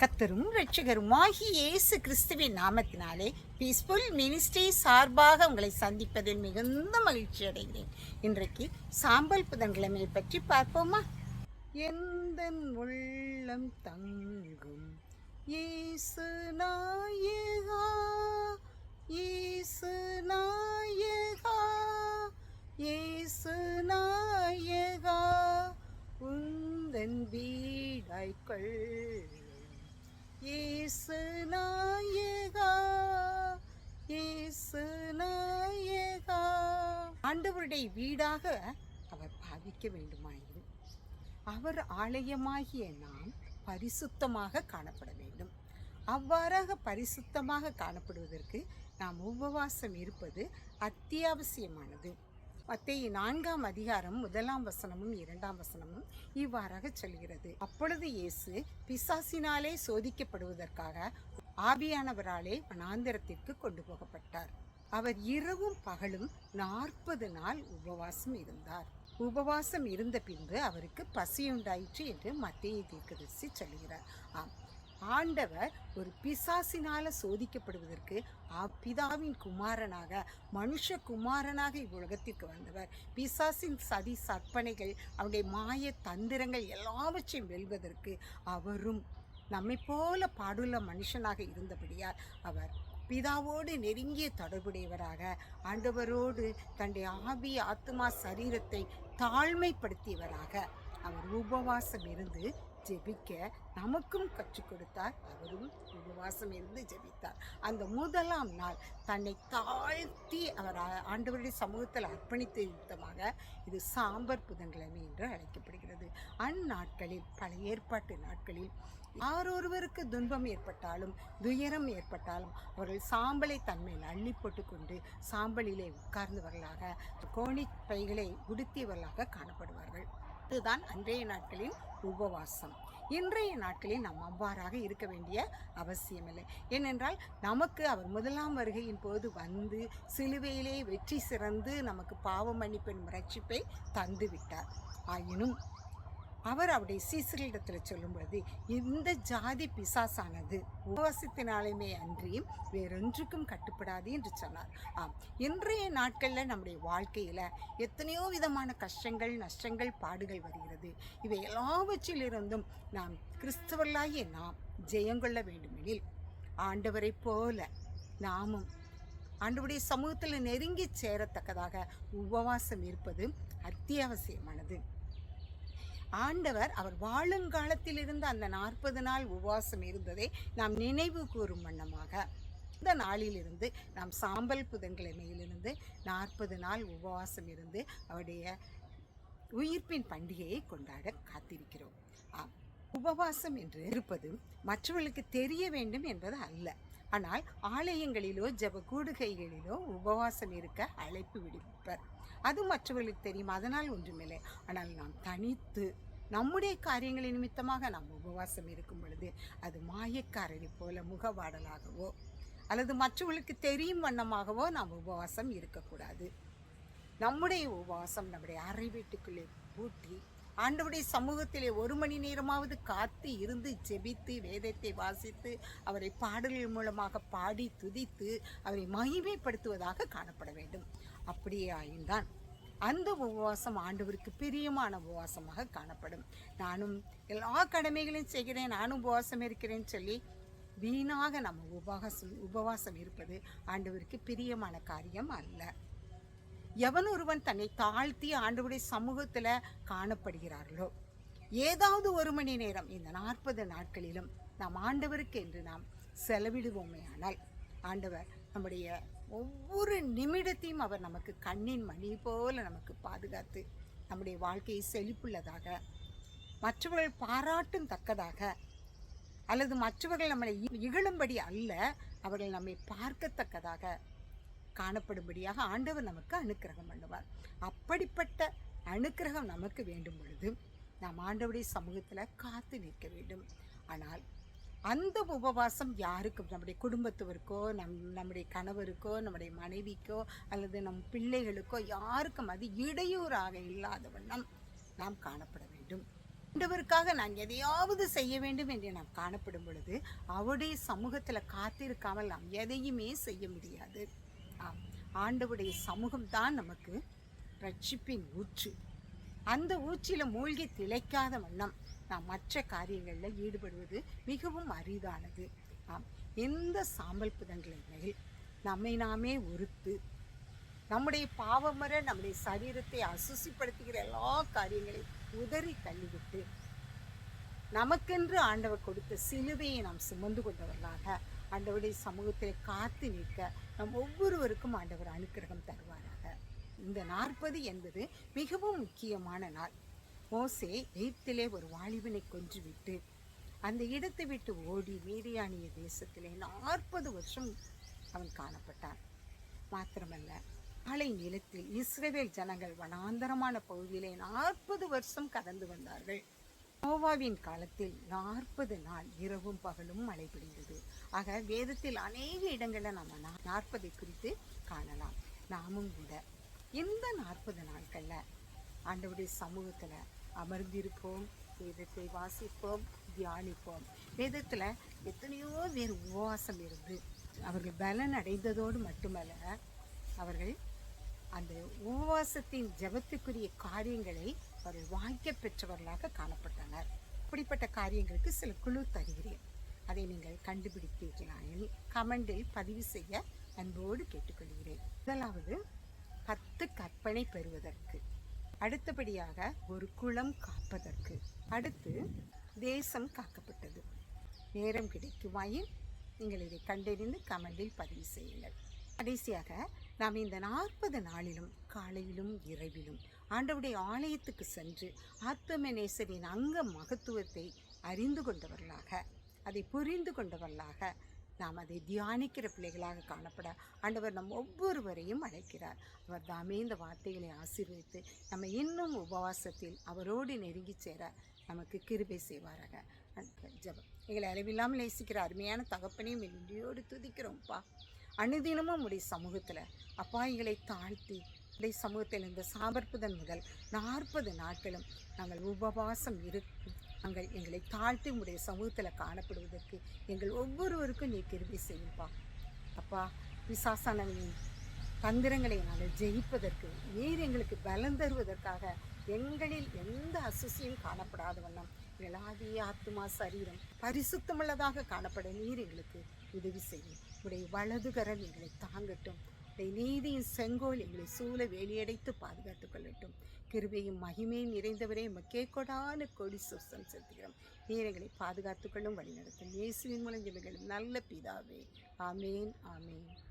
கத்தரும் ரட்சகருமாகிய இயேசு கிறிஸ்துவின் நாமத்தினாலே பீஸ்ஃபுல் மினிஸ்ட்ரி சார்பாக உங்களை சந்திப்பதில் மிகுந்த மகிழ்ச்சி அடைகிறேன். இன்றைக்கு சாம்பல் புதன்கிழமையை பற்றி பார்ப்போமா? எந்த உள்ளம் தங்கும்? இயேசு நாயகா இயேசு நாயகா இயேசு நாயகா உந்தன் வீடாய்கள் அவருடைய வீடாக அவர் பாவிக்க வேண்டுமாயிரு அவர் ஆலயமாகிய நாம் பரிசுத்தமாக காணப்பட வேண்டும். அவ்வாறாக பரிசுத்தமாக காணப்படுவதற்கு நாம் உபவாசம் இருப்பது அத்தியாவசியமானது. மத்திய நான்காம் அதிகாரம் முதலாம் வசனமும் இரண்டாம் வசனமும் இவ்வாறாக சொல்கிறது. அப்பொழுது இயேசு பிசாசினாலே சோதிக்கப்படுவதற்காக ஆவியானவராலே வனாந்திரத்திற்கு கொண்டு போகப்பட்டார். அவர் இரவும் பகலும் நாற்பது நாள் உபவாசம் இருந்தார். உபவாசம் இருந்த பின்பு அவருக்கு பசியுண்டாயிற்று என்று மத்திய தீர்க்கதரிசி சொல்கிறார் ஆம் ஆண்டவர் ஒரு பிசாசினால சோதிக்கப்படுவதற்கு அப்பிதாவின் குமாரனாக மனுஷ குமாரனாக இவ்வுலகத்திற்கு வந்தவர். பிசாசின் சதி சற்பனைகள் அவருடைய மாய தந்திரங்கள் எல்லாவற்றையும் வெல்வதற்கு அவரும் நம்மை போல பாடுள்ள மனுஷனாக இருந்தபடியால் அவர் பிதாவோடு நெருங்கிய தொடர்புடையவராக ஆண்டவரோடு தன்னுடைய ஆவி ஆத்மா சரீரத்தை தாழ்மைப்படுத்தியவராக அவர் உபவாசம் இருந்து ஜெபிக்க நமக்கும் கற்றுக் கொடுத்தார். அவரும் உபவாசம் இருந்து ஜெபித்தார். அந்த முதலாம் நாள் தன்னை தாழ்த்தி அவர் ஆண்டவருடைய சமூகத்தில் அர்ப்பணித்த யுத்தமாக இது சாம்பர் புதன்கிழமை என்று அழைக்கப்படுகிறது. அந்நாட்களில் பல ஏற்பாட்டு நாட்களில் யாரொருவருக்கு துன்பம் ஏற்பட்டாலும் துயரம் ஏற்பட்டாலும் அவர்கள் சாம்பலை தன்மையில் அள்ளி போட்டுக்கொண்டு சாம்பலிலே உட்கார்ந்தவர்களாக கோணி பைகளை உடுத்தியவர்களாக காணப்படுவார்கள். இதுதான் அன்றைய நாட்களின் உபவாசம். இன்றைய நாட்களில் நாம் அவ்வாறாக இருக்க வேண்டிய அவசியமில்லை. ஏனென்றால் நமக்கு அவர் முதலாம் வருகையின் போது வந்து சிலுவையிலே வெற்றி சிறந்து நமக்கு பாவ மன்னிப்பின் ரட்சிப்பை தந்துவிட்டார். ஆயினும் அவர் அவருடைய சீசர்களிடத்தில் சொல்லும் பொழுது இந்த ஜாதி பிசாசானது உபவாசத்தினாலுமே அன்றி வேறொன்றுக்கும் கட்டுப்படாது என்று சொன்னார். ஆம் இன்றைய நாட்களில் நம்முடைய வாழ்க்கையில் எத்தனையோ விதமான கஷ்டங்கள் நஷ்டங்கள் பாடுகள் வருகிறது. இவை எல்லாவற்றிலிருந்தும் நாம் கிறிஸ்தவர்களாகிய நாம் ஜெயங்கொள்ள வேண்டுமெனில் ஆண்டவரைப் போல நாமும் ஆண்டவருடைய சமூகத்தில் நெருங்கி சேரத்தக்கதாக உபவாசம் இருப்பது அத்தியாவசியமானது. ஆண்டவர் அவர் வாழுங்காலத்தில் இருந்த அந்த நாற்பது நாள் உபவாசம் இருந்ததை நாம் நினைவு கூறும் வண்ணமாக. இந்த நாளிலிருந்து நாம் சாம்பல் புதன்கிழமையிலிருந்து நாற்பது நாள் உபவாசம் இருந்து அவருடைய உயிர்ப்பின் பண்டிகையை கொண்டாட காத்திருக்கிறோம். ஆம். உபவாசம் என்று இருப்பது மற்றவர்களுக்கு தெரிய வேண்டும் என்பது அல்ல. ஆனால் ஆலயங்களிலோ ஜப கூடுகைகளிலோ உபவாசம் இருக்க அழைப்பு விடுப்பர். அது மற்றவர்களுக்கு தெரியும் அதனால் ஒன்றுமில்லை. ஆனால் நாம் தனித்து நம்முடைய காரியங்களை நிமித்தமாக நாம் உபவாசம் இருக்கும் பொழுது அது மாயக்காரரை போல முகவாடலாகவோ அல்லது மற்றவர்களுக்கு தெரியும் வண்ணமாகவோ நாம் உபவாசம் இருக்கக்கூடாது. நம்முடைய உபவாசம் நம்முடைய அறை வீட்டுக்குள்ளே பூட்டி ஆண்டவுடைய சமூகத்திலே ஒரு மணி நேரமாவது காத்து இருந்து ஜெபித்து வேதத்தை வாசித்து அவரை பாடல்கள் மூலமாக பாடி துதித்து அவரை மகிமைப்படுத்துவதாக காணப்பட வேண்டும். அப்படியே ஆயின்தான் அந்த உபவாசம் ஆண்டவருக்கு பிரியமான உபவாசமாக காணப்படும். நானும் எல்லா கடமைகளையும் செய்கிறேன் நானும் உபவாசம் இருக்கிறேன்னு சொல்லி வீணாக நம்ம உபவாசம் உபவாசம் இருப்பது ஆண்டவருக்கு பிரியமான காரியம் அல்ல. எவன் ஒருவன் தன்னை தாழ்த்தி ஆண்டவருடைய சமூகத்தில் காணப்படுகிறார்களோ? ஏதாவது ஒரு மணி நேரம் இந்த நாற்பது நாட்களிலும் நாம் ஆண்டவருக்கு என்று நாம் செலவிடுவோமே ஆனால் ஆண்டவர் நம்முடைய ஒவ்வொரு நிமிடத்தையும் அவர் நமக்கு கண்ணின் மணி போல நமக்கு பாதுகாத்து நம்முடைய வாழ்க்கையை செழிப்புள்ளதாக மற்றவர்கள் பாராட்டும் தக்கதாக அல்லது மற்றவர்கள் நம்மளை இ- இகழும்படி அல்ல அவர்கள் நம்மை பார்க்கத்தக்கதாக காணப்படும்படியாக ஆண்டவர் நமக்கு அனுக்கிரகம் பண்ணுவார். அப்படிப்பட்ட அனுக்கிரகம் நமக்கு வேண்டும் பொழுது நாம் ஆண்டவருடைய சமூகத்தில் காத்து நிற்க வேண்டும். ஆனால் அந்த உபவாசம் யாருக்கும் நம்முடைய குடும்பத்துவருக்கோ நம் நம்முடைய கணவருக்கோ நம்முடைய மனைவிக்கோ அல்லது நம் பிள்ளைகளுக்கோ யாருக்கும் அது இடையூறாக இல்லாத வண்ணம் நாம் காணப்பட வேண்டும். ஆண்டவருக்காக நான் எதையாவது செய்ய வேண்டும் என்று நாம் காணப்படும் பொழுது அவருடைய சமூகத்தில் காத்திருக்காமல் நாம் எதையுமே செய்ய முடியாது. ஆம். ஆண்டவுடைய சமூகம் தான் நமக்கு ரட்சிப்பின் ஊற்று. அந்த ஊற்றில மூழ்கி திளைக்காத வண்ணம் நாம் மற்ற காரியங்களில் ஈடுபடுவது மிகவும் அரிதானது. ஆம். எந்த சாம்பல் புதங்களின் நம்மை நாமே ஒருத்து நம்முடைய பாவமர நம்முடைய சரீரத்தை அசுசிப்படுத்துகிற எல்லா காரியங்களையும் உதறி தள்ளிவிட்டு நமக்கென்று ஆண்டவர் கொடுத்த சிலுவையை நாம் சுமந்து கொண்டவர்களாக ஆண்டவருடைய சமூகத்தில் காத்து நிற்க நம் ஒவ்வொருவருக்கும் ஆண்டவர் அனுக்கிரகம் தருவாராக. இந்த நாற்பது என்பது மிகவும் முக்கியமான நாள். மோசே எகிப்திலே ஒரு வாலிபனை கொன்றுவிட்டு அந்த இடத்தை விட்டு ஓடி மீதியானிய தேசத்திலே நாற்பது வருஷம் அவன் காணப்பட்டான். மாத்திரமல்ல மலை நிலத்தில் இஸ்ரவேல் ஜனங்கள் வனாந்தரமான பகுதியிலே நாற்பது வருஷம் கடந்து வந்தார்கள். நோவாவின் காலத்தில் நாற்பது நாள் இரவும் பகலும் மழை பிடிந்தது ஆக வேதத்தில் அநேக இடங்களில் நம்ம நா- நாற்பதை குறித்து காணலாம். நாமும் கூட இந்த நாற்பது நாட்களில் ஆண்டவருடைய சமூகத்தில் அமர்ந்திருப்போம் வேதத்தை வாசிப்போம் தியானிப்போம். வேதத்தில் எத்தனையோ பேர் உபவாசம் இருந்து அவர்கள் பலன் அடைந்ததோடு மட்டுமல்ல அவர்கள் அந்த உபவாசத்தின் ஜெபத்துக்குரிய காரியங்களை அவர்கள் வாய்க்க பெற்றவர்களாக காணப்பட்டனர். இப்படிப்பட்ட காரியங்களுக்கு சில குழு தருகிறேன். அதை நீங்கள் கண்டுபிடித்தீர்களாயின் கமெண்டில் பதிவு செய்ய அன்போடு கேட்டுக்கொள்கிறேன். முதலாவது பத்து கற்பனை பெறுவதற்கு. அடுத்தபடியாக ஒரு குளம் காப்பதற்கு. அடுத்து தேசம் காக்கப்பட்டது. நேரம் கிடைக்குமாயின் நீங்கள் இதை கண்டறிந்து கமெண்டில் பதிவு செய்யுங்கள். கடைசியாக நாம் இந்த நாற்பது நாளிலும் காலையிலும் இரவிலும் ஆண்டவருடைய ஆலயத்துக்கு சென்று ஆத்தமநேசரின் அங்க மகத்துவத்தை அறிந்து கொண்டவர்களாக அதை புரிந்து கொண்டவர்களாக நாம் அதை தியானிக்கிற பிள்ளைகளாக காணப்பட ஆண்டவர் நம் ஒவ்வொருவரையும் அழைக்கிறார். அவர் தாமே இந்த வார்த்தைகளை ஆசீர்வதித்து நம்ம இன்னும் உபவாசத்தில் அவரோடு நெருங்கி சேர நமக்கு கிருபை செய்வாராக. ஜபம். எங்களை அளவில்லாமல் நேசிக்கிற அருமையான தகப்பனையும் நன்றியோடு துதிக்கிறோம்ப்பா அனுதினமும் உடைய சமூகத்தில் அப்பா எங்களை தாழ்த்தி உடைய சமூகத்தில் இந்த சாபர்ப்புதன் முதல் நாற்பது நாட்களும் நாங்கள் உபவாசம் இருக்கு நாங்கள் எங்களை தாழ்த்தி உடைய சமூகத்தில் காணப்படுவதற்கு எங்கள் ஒவ்வொருவருக்கும் நீ கிருபி செய்யும்பா. அப்பா விசாசானவின் தந்திரங்களை நாங்கள் ஜெயிப்பதற்கு நீர் எங்களுக்கு பலம் தருவதற்காக எங்களில் எந்த அசுசியும் காணப்படாத வண்ணம் எலாதி ஆத்மா சரீரம் பரிசுத்தமுள்ளதாக காணப்பட நீர் எங்களுக்கு உதவி செய்யும். உடைய வலதுகரம் எங்களை தாங்கட்டும். உடைய நீதியின் செங்கோல் எங்களை சூழ வேலியடைத்து பாதுகாத்துக் கொள்ளட்டும். கிருபையும் மகிமையும் நிறைந்தவரே மக்கே கொடான கொடி சுசம் செலுத்துகிறோம். நீர் எங்களை பாதுகாத்துக் கொள்ளும் வழிநடத்தும். இயேசுவின் மூலம் ஜெபங்களும் நல்ல பிதாவே. ஆமேன் ஆமேன்.